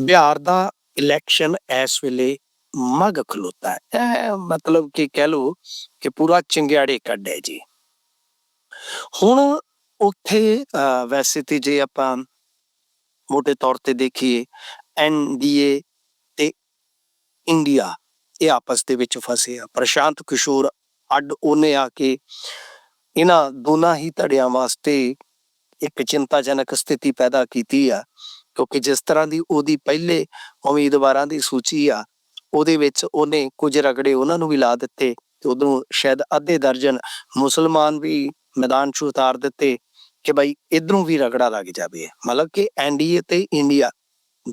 ਬਿਹਾਰ ਦਾ election ਇਸ ਵੇਲੇ ਮਗ ਖਲੋਤਾ ਹੈ ਇਹ ਮਤਲਬ ਕਿ ਕਹਿ ਲਓ ਕਿ ਪੂਰਾ ਚਿੰਗਿਆੜੇ ਕੱਢੇ ਜੀ ਹੁਣ ਉੱਥੇ ਵੈਸੇ ਤੇ ਜੇ ਆਪਾਂ ਮੋٹے ਤੌਰ ਤੇ ਦੇਖੀਏ ਐਨਡੀਏ ਤੇ ਇੰਡੀਆ ਇਹ ਆਪਸ ਦੇ ਵਿੱਚ ਫਸੇ ਆ ਪ੍ਰਸ਼ਾਂਤ ਕਿਸ਼ੋਰ ਅੱਡ ਉਹਨੇ ਆ ਕੇ ਇਹਨਾਂ ਦੋਨਾਂ ਹੀ ਧੜਿਆਂ ਵਾਸਤੇ ਇੱਕ ਚਿੰਤਾਜਨਕ ਸਥਿਤੀ ਪੈਦਾ ਕੀਤੀ ਆ ਕਿਉਂਕਿ ਜਿਸ ਤਰ੍ਹਾਂ ਦੀ ਉਹਦੀ ਪਹਿਲੇ ਉਮੀਦਵਾਰਾਂ ਦੀ ਸੂਚੀ ਆ, ਉਹਦੇ ਵਿੱਚ ਉਹਨੇ ਕੁਝ ਰਗੜੇ ਉਹਨਾਂ ਨੂੰ ਵੀ ਲਾ ਦਿੱਤੇ ਤੇ ਉਦੋਂ ਸ਼ਾਇਦ ਅੱਧੇ ਦਰਜਨ ਮੁਸਲਮਾਨ ਵੀ ਮੈਦਾਨ 'ਚ ਉਤਾਰ ਦਿੱਤੇ ਕਿ ਭਾਈ ਇਧਰੋਂ ਵੀ ਰਗੜਾ ਲੱਗ ਜਾਵੇ। ਮਤਲਬ ਕਿ ਐਨਡੀਏ ਤੇ ਇੰਡੀਆ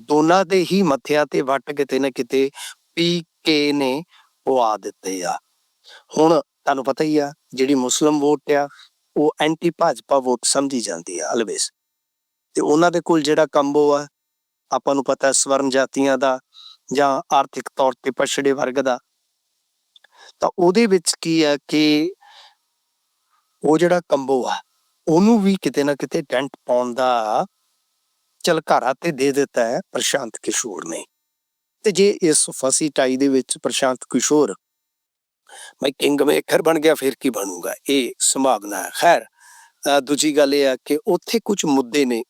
ਦੋਨਾਂ ਦੇ ਹੀ ਮੱਥਿਆਂ ਤੇ ਵੱਟ ਕਿਤੇ ਨਾ ਕਿਤੇ ਪੀਕੇ ਨੇ ਪਵਾ ਦਿੱਤੇ ਆ। ਹੁਣ ਤੁਹਾਨੂੰ ਪਤਾ ਹੀ ਆ, ਜਿਹੜੀ ਮੁਸਲਮ ਵੋਟ ਆ, ਉਹ ਐਂਟੀ ਭਾਜਪਾ ਵੋਟ ਸਮਝੀ ਜਾਂਦੀ ਆ ਆਲਵੇਸ ਤੇ ਉਹਨਾਂ ਦੇ ਕੋਲ ਜਿਹੜਾ ਕੰਬੋ ਆ, ਆਪਾਂ ਨੂੰ ਪਤਾ ਸਵਰਨ ਜਾਤੀਆਂ ਦਾ ਜਾਂ ਆਰਥਿਕ ਤੌਰ ਤੇ ਪਛੜੇ ਵਰਗ ਦਾ, ਤਾਂ ਉਹਦੇ ਵਿੱਚ ਕੀ ਆ ਕਿ ਉਹ ਜਿਹੜਾ ਕੰਬੋ ਆ, ਉਹਨੂੰ ਵੀ ਕਿਤੇ ਨਾ ਕਿਤੇ ਟੈਂਟ ਪਾਉਣ ਦਾ ਚਲਕਾਰਾ ਤੇ ਦੇ ਦਿੱਤਾ ਹੈ ਪ੍ਰਸ਼ਾਂਤ ਕਿਸ਼ੋਰ ਨੇ। ਤੇ ਜੇ ਇਸ ਫਸੀ ਟਾਈ ਦੇ ਵਿੱਚ ਪ੍ਰਸ਼ਾਂਤ ਕਿਸ਼ੋਰ ਮੈਂ ਕਿੰਗ ਮੇਕਰ ਬਣ ਗਿਆ, ਫਿਰ ਕੀ ਬਣੂਗਾ? ਇਹ ਸੰਭਾਵਨਾ ਹੈ। ਖੈਰ ਦੂਜੀ ਗੱਲ ਇਹ ਆ ਕਿ ਉੱਥੇ ਕੁਝ ਮੁੱਦੇ ਨੇ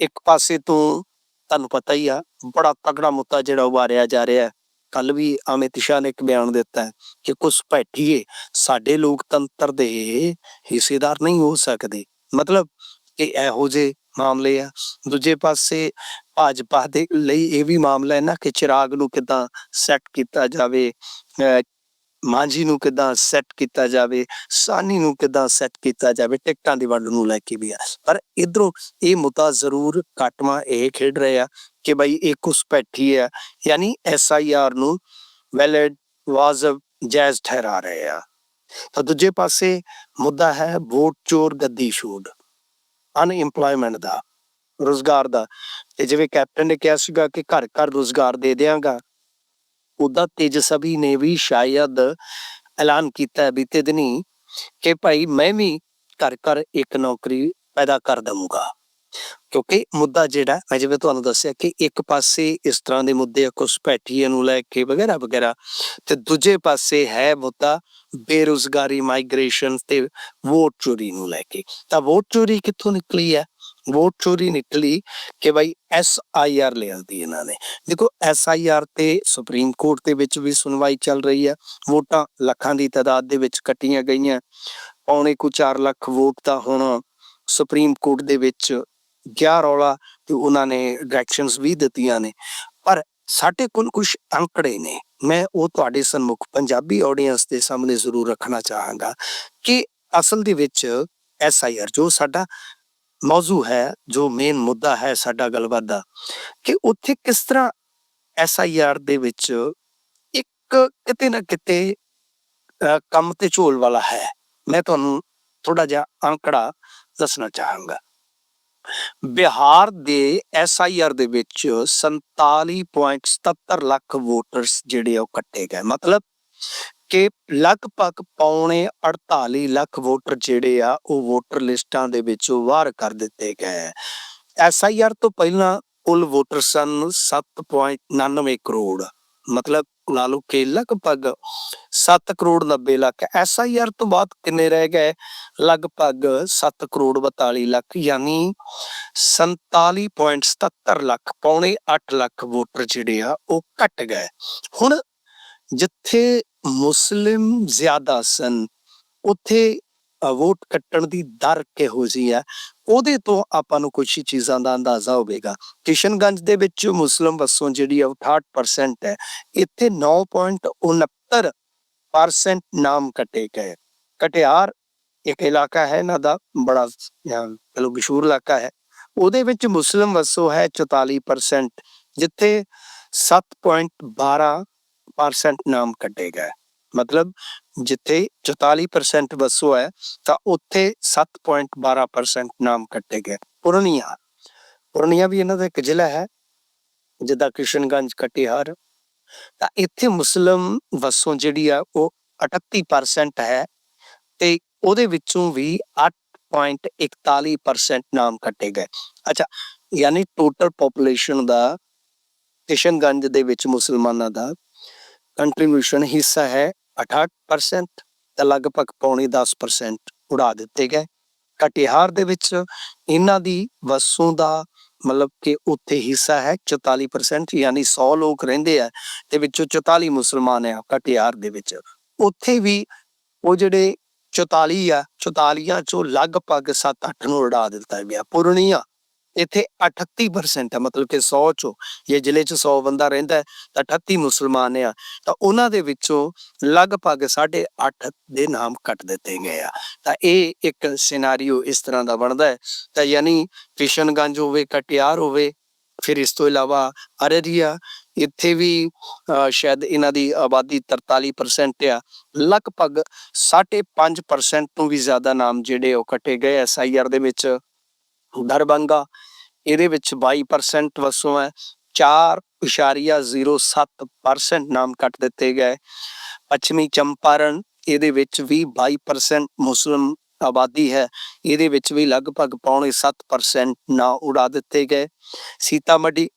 ਇੱਕ ਪਾਸੇ ਤੋਂ ਤੁਹਾਨੂੰ ਪਤਾ ਹੀ ਆ, ਬੜਾ ਤਕੜਾ ਮੁੱਦਾ ਜਿਹੜਾ ਉਭਾਰਿਆ ਜਾ ਰਿਹਾ ਹੈ। ਕੱਲ ਵੀ ਅਮਿਤ ਸ਼ਾਹ ਨੇ ਇੱਕ ਬਿਆਨ ਦਿੱਤਾ ਹੈ ਕਿ ਕੁਝ ਭੈਠੀਏ, ਸਾਡੇ ਲੋਕਤੰਤਰ ਦੇ ਹਿੱਸੇਦਾਰ ਨਹੀਂ ਹੋ ਸਕਦੇ। ਮਤਲਬ ਕਿ ਇਹੋ ਜਿਹੇ ਮਾਮਲੇ ਆ। ਦੂਜੇ ਪਾਸੇ ਭਾਜਪਾ ਦੇ ਲਈ ਇਹ ਵੀ ਮਾਮਲਾ ਹੈ ਨਾ ਕਿ ਚਿਰਾਗ ਨੂੰ ਕਿਦਾਂ ਸੈੱਟ ਕੀਤਾ ਜਾਵੇ। ਅਹ ਮਾਂਝੀ ਨੂੰ ਕਿਦਾਂ ਸੈੱਟ ਕੀਤਾ ਜਾਵੇ, ਸਾਨੀ ਨੂੰ ਕਿਦਾਂ ਸੈੱਟ ਕੀਤਾ ਜਾਵੇ, ਟਿਕਟਾਂ ਦੀ ਵੰਡ ਨੂੰ ਲੈ ਕੇ ਵੀ ਆ। ਪਰ ਇਧਰੋਂ ਇਹ ਮੁੱਦਾ ਜ਼ਰੂਰ ਘਟਵਾ ਇਹ ਖੇਡ ਰਹੇ ਆ ਕਿ ਬਈ ਇਹ ਕੁਸ ਹੈ ਯਾਨੀ ਐਸਆਈਆਰ ਨੂੰ ਵੈਲਿਡ ਵਾਜਬ ਜਾਇਜ਼ ਠਹਿਰਾ ਰਹੇ ਆ। ਤਾਂ ਦੂਜੇ ਪਾਸੇ ਮੁੱਦਾ ਹੈ ਵੋਟ ਚੋਰ ਗੱਦੀ ਛੋੜ ਅਨਇੰਪਲੋਇਮੈਂਟ ਦਾ, ਰੋਜ਼ਗਾਰ ਦਾ। ਤੇ ਜਿਵੇਂ ਕੈਪਟਨ ਨੇ ਕਿਹਾ ਸੀਗਾ ਕਿ ਘਰ ਘਰ ਰੋਜ਼ਗਾਰ ਦੇ ਦਿਆਂਗਾ ਉਹਦਾ ਤੇਜਸਵੀ ਨੇ ਵੀ ਸ਼ਾਇਦ ਐਲਾਨ ਕੀਤਾ ਬੀਤੇ ਦਿਨੀ ਕਿ ਭਾਈ ਮੈਂ ਵੀ ਘਰ ਘਰ ਇੱਕ ਨੌਕਰੀ ਪੈਦਾ ਕਰ ਦਵਾਂਗਾ। ਕਿਉਂਕਿ ਮੁੱਦਾ ਜਿਹੜਾ, ਮੈਂ ਜਿਵੇਂ ਤੁਹਾਨੂੰ ਦੱਸਿਆ ਕਿ ਇੱਕ ਪਾਸੇ ਇਸ ਤਰ੍ਹਾਂ ਦੇ ਮੁੱਦੇ ਆ ਘੁਸਪੈਠੀਏ ਨੂੰ ਲੈ ਕੇ ਵਗੈਰਾ ਵਗੈਰਾ, ਤੇ ਦੂਜੇ ਪਾਸੇ ਹੈ ਮੁੱਦਾ ਬੇਰੁਜ਼ਗਾਰੀ ਮਾਈਗ੍ਰੇਸ਼ਨ ਤੇ ਵੋਟ ਚੋਰੀ ਨੂੰ ਲੈ ਕੇ। ਤਾਂ ਵੋਟ ਚੋਰੀ ਕਿੱਥੋਂ ਨਿਕਲੀ ਹੈ? ਵੋਟ ਚੋਰੀ ਨਿਕਲੀ ਕਿ ਭਾਈ ਐਸ ਆਈ ਆਰ ਲਿਆਂਦੀ ਇਹਨਾਂ ਨੇ। ਦੇਖੋ ਐਸ ਆਈ ਆਰ ਤੇ ਸੁਪਰੀਮ ਕੋਰਟ ਦੇ ਵਿੱਚ ਵੀ ਸੁਣਵਾਈ ਚੱਲ ਰਹੀ ਹੈ। ਵੋਟਾਂ ਲੱਖਾਂ ਦੀ ਤਾਦਾਦ ਦੇ ਵਿੱਚ ਕੱਟੀਆਂ ਗਈਆਂ। ਪੌਣੇ ਕੁ 4 ਲੱਖ ਵੋਟ ਤਾਂ ਹੁਣ ਸੁਪਰੀਮ ਕੋਰਟ ਦੇ ਵਿੱਚ ਗਿਆ ਰੌਲਾ ਤੇ ਉਹਨਾਂ ਨੇ ਡਾਇਰੈਕਸ਼ਨਸ ਵੀ ਦਿੱਤੀਆਂ ਨੇ। ਪਰ ਸਾਡੇ ਕੋਲ ਕੁਝ ਅੰਕੜੇ ਨੇ। ਮੈਂ ਉਹ ਤੁਹਾਡੇ ਸਨਮੁਖ ਪੰਜਾਬੀ ਆਡੀਅנס ਦੇ ਸਾਹਮਣੇ ਜ਼ਰੂਰ ਰੱਖਣਾ ਚਾਹਾਂਗਾ ਕਿ ਅਸਲ ਦੇ ਵਿੱਚ ਐਸ ਆਈ ਆਰ ਜੋ ਸਾਡਾ ਮੌਜੂ ਹੈ, ਜੋ ਮੇਨ ਮੁੱਦਾ ਹੈ ਸਾਡਾ ਗੱਲਬਾਤ ਦਾ, ਕਿ ਉੱਥੇ ਕਿਸ ਤਰ੍ਹਾਂ ਐਸ ਦੇ ਵਿੱਚ ਇੱਕ ਕਿਤੇ ਨਾ ਕਿਤੇ ਕੰਮ ਤੇ ਝੋਲ ਵਾਲਾ ਹੈ। ਮੈਂ ਤੁਹਾਨੂੰ ਥੋੜਾ ਜਿਹਾ ਅੰਕੜਾ ਦੱਸਣਾ ਚਾਹਾਂਗਾ। ਬਿਹਾਰ ਦੇ ਐਸ ਆਈ ਆਰ ਦੇ ਵਿੱਚ 47.77 ਲੱਖ ਵੋਟਰਸ ਜਿਹੜੇ ਉਹ ਕੱਟੇ ਗਏ। ਮਤਲਬ ਕਿ ਲਗਭਗ ਪੌਣੇ 48 ਲੱਖ ਵੋਟਰ ਜਿਹੜੇ ਆ, ਉਹ ਵੋਟਰ ਲਿਸਟਾਂ ਦੇ ਵਿੱਚੋਂ ਬਾਹਰ ਕਰ ਦਿੱਤੇ ਗਏ ਐਸ ਤੋਂ ਪਹਿਲਾਂ ਕੁੱਲ ਵੋਟਰ ਸਨ 7.99 ਕਰੋੜ। ਮਤਲਬ ਲਾ ਲਓ ਕਿ ਲਗਭਗ 7 crore 90 lakh. S I R ਤੋਂ ਬਾਅਦ ਕਿੰਨੇ ਰਹਿ ਗਏ? ਲਗਭਗ 7 ਕਰੋੜ 42 ਲੱਖ, ਯਾਨੀ 47.77 ਲੱਖ। ਪੌਣੇ 8 ਲੱਖ ਵੋਟਰ ਜਿਹੜੇ ਆ, ਉਹ ਘਟ ਗਏ। ਹੁਣ ਜਿੱਥੇ ਮੁਸਲਿਮ ਜ਼ਿਆਦਾ ਸਨ। ਉੱਥੇ ਅ, ਵੋਟ ਕੱਟਣ ਦੀ ਦਰ ਕਿਹੋ ਜਿਹੀ ਹੈ ਉਹਦੇ ਤੋਂ ਆਪਾਂ ਨੂੰ ਕੁਝ ਚੀਜ਼ਾਂ ਦਾ ਅੰਦਾਜ਼ਾ ਹੋਵੇਗਾ। ਕਿਸ਼ਨਗੰਜ ਦੇ ਵਿੱਚ ਮੁਸਲਿਮ ਵਸੋਂ ਜਿਹੜੀ ਆ 68% ਹੈ। ਇੱਥੇ 9.69% ਨਾਮ ਕੱਟੇ ਗਏ। ਕਟਿਆਰ ਇੱਕ ਇਲਾਕਾ ਹੈ ਇਹਨਾਂ ਦਾ ਬੜਾ ਚਲੋ ਮਸ਼ਹੂਰ ਇਲਾਕਾ ਹੈ। ਉਹਦੇ ਵਿੱਚ ਮੁਸਲਿਮ ਵਸੋਂ ਹੈ 44% ਜਿੱਥੇ 7.12% ਨਾਮ ਕੱਟੇ ਗਏ ਮਤਲਬ ਜਿੱਥੇ 44% ਵਸੋਂ ਹੈ, ਤਾਂ ਉੱਥੇ 7.12% ਨਾਮ ਕੱਟੇ ਪੁਰਨੀਆ। ਪੁਰਨੀਆ ਵੀ ਇਹਨਾਂ ਦਾ ਇੱਕ ਜ਼ਿਲ੍ਹਾ ਹੈ, ਜਿੱਦਾਂ ਕਿਸ਼ਨਗੰਜ, ਕਟਿਹਾਰ। ਤਾਂ ਇੱਥੇ ਮੁਸਲਿਮ ਵਸੋਂ ਜਿਹੜੀ ਆ, ਉਹ 38% ਹੈ ਤੇ ਉਹਦੇ ਵਿੱਚੋਂ ਵੀ 8.41% ਨਾਮ ਕੱਟੇ ਗਏ ਅੱਛਾ, ਯਾਨੀ ਟੋਟਲ ਪੋਪੂਲੇਸ਼ਨ ਦਾ ਕਿਸ਼ਨਗੰਜ ਦੇ ਵਿੱਚ ਮੁਸਲਮਾਨਾਂ ਦਾ ਕੰਟਰੀਬਿਊਸ਼ਨ ਹਿੱਸਾ ਹੈ 68% ਤੇ ਲਗਭਗ ਪੌਣੇ 10% ਉਡਾ ਦਿੱਤੇ ਗਏ। ਕਟਿਹਾਰ ਦੇ ਵਿੱਚ ਇਹਨਾਂ ਦੀ ਵਸੋਂ ਦਾ ਮਤਲਬ ਕਿ ਉੱਥੇ ਹਿੱਸਾ ਹੈ 44% ਯਾਨੀ 100 ਲੋਕ ਰਹਿੰਦੇ ਆ ਤੇ ਵਿੱਚੋਂ 44 ਮੁਸਲਮਾਨ ਆ ਕਟਿਹਾਰ ਦੇ ਵਿੱਚ। ਉੱਥੇ ਵੀ ਉਹ ਜਿਹੜੇ 44 ਆ 44 ਚੋਂ ਲਗਭਗ 7-8 ਨੂੰ ਉਡਾ ਦਿੱਤਾ ਗਿਆ ਪੁਰਨੀਆ ਇੱਥੇ 38% ਹੈ ਮਤਲਬ ਕਿ 100 ਚੋਂ ਜੇ ਜ਼ਿਲ੍ਹੇ 'ਚ 100 ਬੰਦਾ ਰਹਿੰਦਾ ਤਾਂ 38 ਮੁਸਲਮਾਨ ਆ ਤਾਂ ਉਹਨਾਂ ਦੇ ਵਿੱਚੋਂ ਲਗਭਗ 8.5 ਦੇ ਨਾਮ ਕੱਟ ਦਿੱਤੇ ਗਏ ਆ। ਤਾਂ ਇਹ ਇੱਕ ਸਿਨੈਰੀਓ ਇਸ ਤਰ੍ਹਾਂ ਦਾ ਬਣਦਾ ਹੈ ਤਾਂ ਯਾਨੀ ਕਿਸ਼ਨਗੰਜ ਹੋਵੇ ਕਟਿਆਰ ਹੋਵੇ ਫਿਰ ਇਸ ਤੋਂ ਇਲਾਵਾ ਅਰਰੀਆ ਇੱਥੇ ਵੀ ਅਹ, ਸ਼ਾਇਦ ਇਹਨਾਂ ਦੀ ਆਬਾਦੀ 43% ਆ ਲਗਭਗ 5.5% ਤੋਂ ਵੀ ਜ਼ਿਆਦਾ ਨਾਮ ਜਿਹੜੇ ਉਹ ਕੱਟੇ ਗਏ ਐਸਆਈਆਰ ਦੇ ਵਿੱਚ। ਦਰਬੰਗਾ ਇਹਦੇ ਵਿੱਚ 22% ਵਸੋਂ ਹੈ 4.07% ਨਾਮ ਕੱਟ ਦਿੱਤੇ ਗਏ। ਪੱਛਮੀ ਚੰਪਾਰਨ, ਇਹਦੇ ਵਿੱਚ ਵੀ 22% ਮੁਸਲਮ ਆਬਾਦੀ ਹੈ, ਇਹਦੇ ਵਿੱਚ ਵੀ ਲਗਭਗ ਪੌਣੇ 7% ਨਾ ਉਡਾ ਦਿੱਤੇ ਗਏ। ਸੀਤਾਮढ़ी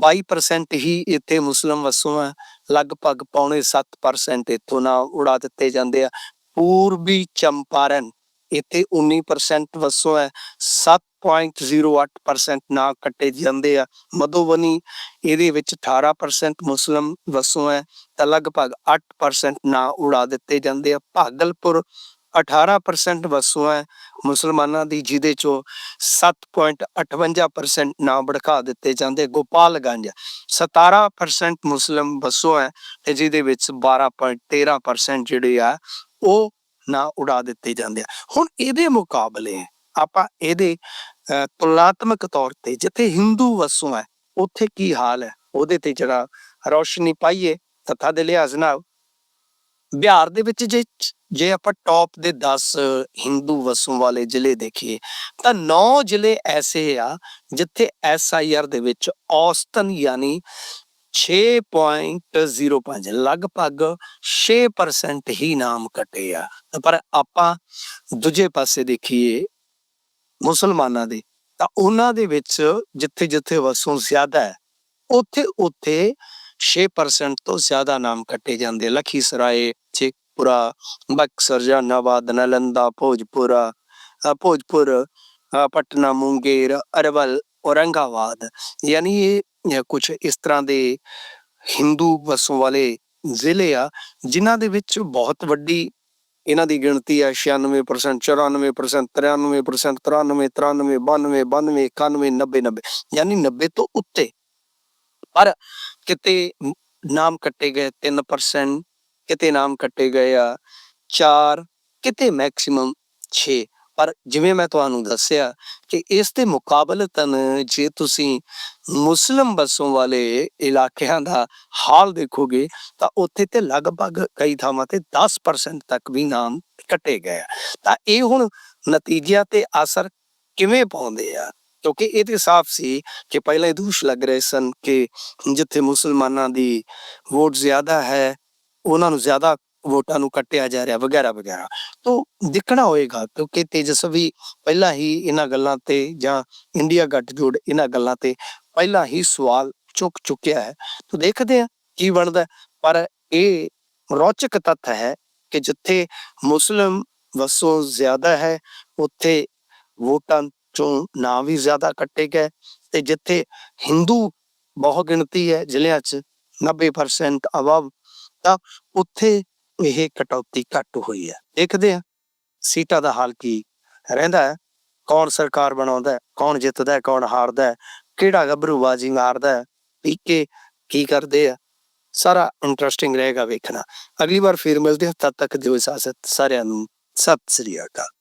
22% ਹੀ ਇੱਥੇ ਮੁਸਲਮ ਵਸੋਂ ਹੈ, ਲਗਭਗ ਪੌਣੇ 7% ਇੱਥੋਂ ਨਾ ਉਡਾ ਦਿੱਤੇ ਜਾਂਦੇ ਆ। ਪੂਰਬੀ ਚੰਪਾਰਨ, ਇੱਥੇ 19% ਵਸੋਂ ਹੈ 7.08% ਨਾ ਕੱਟੇ ਜਾਂਦੇ ਆ। ਮਧੂਬਨੀ ਇਹਦੇ ਵਿੱਚ 18% ਮੁਸਲਮ ਵਸੋਂ ਹੈ ਤਾਂ ਲਗਭਗ 8% ਨਾ ਉਡਾ ਦਿੱਤੇ ਜਾਂਦੇ ਆ। ਭਾਗਲਪੁਰ 18% ਵਸੋਂ ਹੈ ਮੁਸਲਮਾਨਾਂ ਦੀ, ਜਿਹਦੇ ਚੋਂ 7.58% ਨਾ ਭੜਕਾ ਦਿੱਤੇ ਜਾਂਦੇ ਗੋਪਾਲਗੰਜ 17% ਮੁਸਲਮ ਵਸੋਂ ਹੈ ਤੇ ਜਿਹਦੇ ਵਿੱਚ 12.13% ਜਿਹੜੇ ਆ, ਉਹ ਨਾ ਉਡਾ ਦਿੱਤੇ ਜਾਂਦੇ ਆ। ਹੁਣ ਇਹਦੇ ਮੁਕਾਬਲੇ ਆਪਾਂ ਇਹਦੇ ਅਹ, ਤੁਲਨਾਤਮਕ ਤੌਰ ਤੇ ਜਿੱਥੇ ਹਿੰਦੂ ਵਸੋਂ ਹੈ ਉੱਥੇ ਕੀ ਹਾਲ ਹੈ? ਉਹਦੇ ਤੇ ਜਰਾ ਰੌਸ਼ਨੀ ਪਾਈਏ ਤਥਾ ਦੇ ਲਿਹਾਜ਼ ਨਾਲ ਬਿਹਾਰ ਦੇ ਵਿੱਚ ਜੇ ਜੇ ਆਪਾਂ ਟੌਪ ਦੇ 10 ਹਿੰਦੂ ਵਸੋਂ ਵਾਲੇ ਜ਼ਿਲ੍ਹੇ ਦੇਖੀਏ ਤਾਂ 9 ਜ਼ਿਲ੍ਹੇ ਐਸੇ ਆ ਜਿੱਥੇ ਐਸਆਈਆਰ ਦੇ ਵਿੱਚ ਔਸਤਨ ਯਾਨੀ 6.05 ਲਗਭਗ 6% ਹੀ ਨਾਮ ਕੱਟੇ ਆ। ਪਰ ਆਪਾਂ ਦੂਜੇ ਪਾਸੇ ਦੇਖੀਏ ਮੁਸਲਮਾਨਾਂ ਦੇ, ਤਾਂ ਉਹਨਾਂ ਦੇ ਵਿੱਚ ਜਿੱਥੇ ਜਿੱਥੇ ਵਸੋਂ ਜ਼ਿਆਦਾ ਹੈ ਉੱਥੇ ਉੱਥੇ 6% ਤੋਂ ਜ਼ਿਆਦਾ ਨਾਮ ਕੱਟੇ ਜਾਂਦੇ ਲਖੀਸਰਾਏ ਚੇਕਪੁਰਾ ਬਕਸਰ ਜਹਾਨਾਬਾਦ, ਨਾਲੰਦਾ, ਭੋਜਪੁਰਾ ਭੋਜਪੁਰ ਪਟਨਾ, ਮੁੰਗੇਰ, ਅਰਵਲ, ਔਰੰਗਾਬਾਦ। ਯਾਨੀ ਇਹ ਕੁਝ ਇਸ ਤਰ੍ਹਾਂ ਦੇ ਹਿੰਦੂ ਵਸੋਂ ਵਾਲੇ ਜ਼ਿਲ੍ਹੇ ਆ, ਜਿਨ੍ਹਾਂ ਦੇ ਵਿੱਚ ਬਹੁਤ ਵੱਡੀ ਇਹਨਾਂ ਦੀ ਗਿਣਤੀ ਹੈ 96% 94% 93% 93 93 92 92 91 90 90 ਯਾਨੀ 90 ਤੋਂ ਉੱਤੇ। ਪਰ ਕਿਤੇ ਨਾਮ ਕੱਟੇ ਗਏ 3% ਕਿਤੇ ਨਾਮ ਕੱਟੇ ਗਏ ਆ 4 ਕਿਤੇ ਮੈਕਸਿਮਮ 6 ਪਰ ਜਿਵੇਂ ਮੈਂ ਤੁਹਾਨੂੰ ਦੱਸਿਆ ਕਿ ਇਸ ਦੇ ਮੁਕਾਬਲਤਨ ਜੇ ਤੁਸੀਂ ਮੁਸਲਮ ਬਸੋਂ ਵਾਲੇ ਇਲਾਕਿਆਂ ਦਾ ਹਾਲ ਦੇਖੋਗੇ ਤਾਂ ਉੱਥੇ ਤੇ ਲਗਭਗ ਕਈ ਥਾਵਾਂ ਤੇ 10% ਤੱਕ ਵੀ ਨਾਮ ਕੱਟੇ ਗਏ ਤਾਂ ਇਹ ਹੁਣ ਨਤੀਜਿਆਂ ਤੇ ਅਸਰ ਕਿਵੇਂ ਪਾਉਂਦੇ ਆ? ਕਿਉਂਕਿ ਇਹ ਤੇ ਸਾਫ਼ ਸੀ ਕਿ ਪਹਿਲਾਂ ਇਹ ਦੋਸ਼ ਲੱਗ ਰਹੇ ਸਨ ਕਿ ਜਿੱਥੇ ਮੁਸਲਮਾਨਾਂ ਦੀ ਵੋਟ ਜ਼ਿਆਦਾ ਹੈ, ਉਹਨਾਂ ਨੂੰ ਜ਼ਿਆਦਾ ਵੋਟਾਂ ਨੂੰ ਕੱਟਿਆ ਜਾ ਰਿਹਾ, ਵਗੈਰਾ ਵਗੈਰਾ। ਤੋਂ ਦੇਖਣਾ ਹੋਏਗਾ, ਕਿਉਂਕਿ ਤੇਜਸਵੀ ਪਹਿਲਾਂ ਹੀ ਇਹਨਾਂ ਗੱਲਾਂ ਤੇ ਜਾਂ ਇੰਡੀਆ ਗੱਠਜੋੜ ਇਹਨਾਂ ਗੱਲਾਂ ਤੇ ਪਹਿਲਾਂ ਹੀ ਸਵਾਲ ਚੁੱਕ ਚੁੱਕਿਆ ਹੈ। ਤਾਂ ਦੇਖਦੇ ਆ ਕੀ ਬਣਦਾ ਪਰ ਇਹ ਰੌਚਕ ਤੱਥ ਹੈ ਕਿ ਜਿੱਥੇ ਮੁਸਲਮ ਵਸੋਂ ਜ਼ਿਆਦਾ ਹੈ, ਉੱਥੇ ਵੋਟਾਂ ਚੋਂ ਨਾਂ ਵੀ ਜ਼ਿਆਦਾ ਕੱਟੇ ਗਏ ਤੇ ਜਿੱਥੇ ਹਿੰਦੂ ਬਹੁ ਗਿਣਤੀ ਹੈ, ਜ਼ਿਲ੍ਹਿਆਂ 'ਚ 90% ਅਬਵ ਤਾਂ ਉੱਥੇ ਇਹ ਕਟੌਤੀ ਘੱਟ ਹੋਈ ਹੈ। ਦੇਖਦੇ ਆ ਸੀਟਾਂ ਦਾ ਹਾਲ ਕੀ ਰਹਿੰਦਾ ਹੈ। ਕੌਣ ਸਰਕਾਰ ਬਣਾਉਂਦਾ ਹੈ, ਕੌਣ ਜਿੱਤਦਾ ਹੈ, ਕੌਣ ਹਾਰਦਾ ਹੈ, ਕਿਹੜਾ ਗੱਭਰੂ ਬਾਜੀ ਮਾਰਦਾ ਹੈ ਪੀਕੇ ਕੀ ਕਰਦੇ ਆ। ਸਾਰਾ ਇੰਟਰਸਟਿੰਗ ਰਹੇਗਾ ਵੇਖਣਾ। ਅਗਲੀ ਵਾਰ ਫਿਰ ਮਿਲਦੇ ਹਾਂ, ਤਦ ਤੱਕ ਦਿਓ ਇਜਾਜ਼ਤ। ਸਾਰਿਆਂ ਨੂੰ ਸਤਿ ਸ੍ਰੀ ਅਕਾਲ।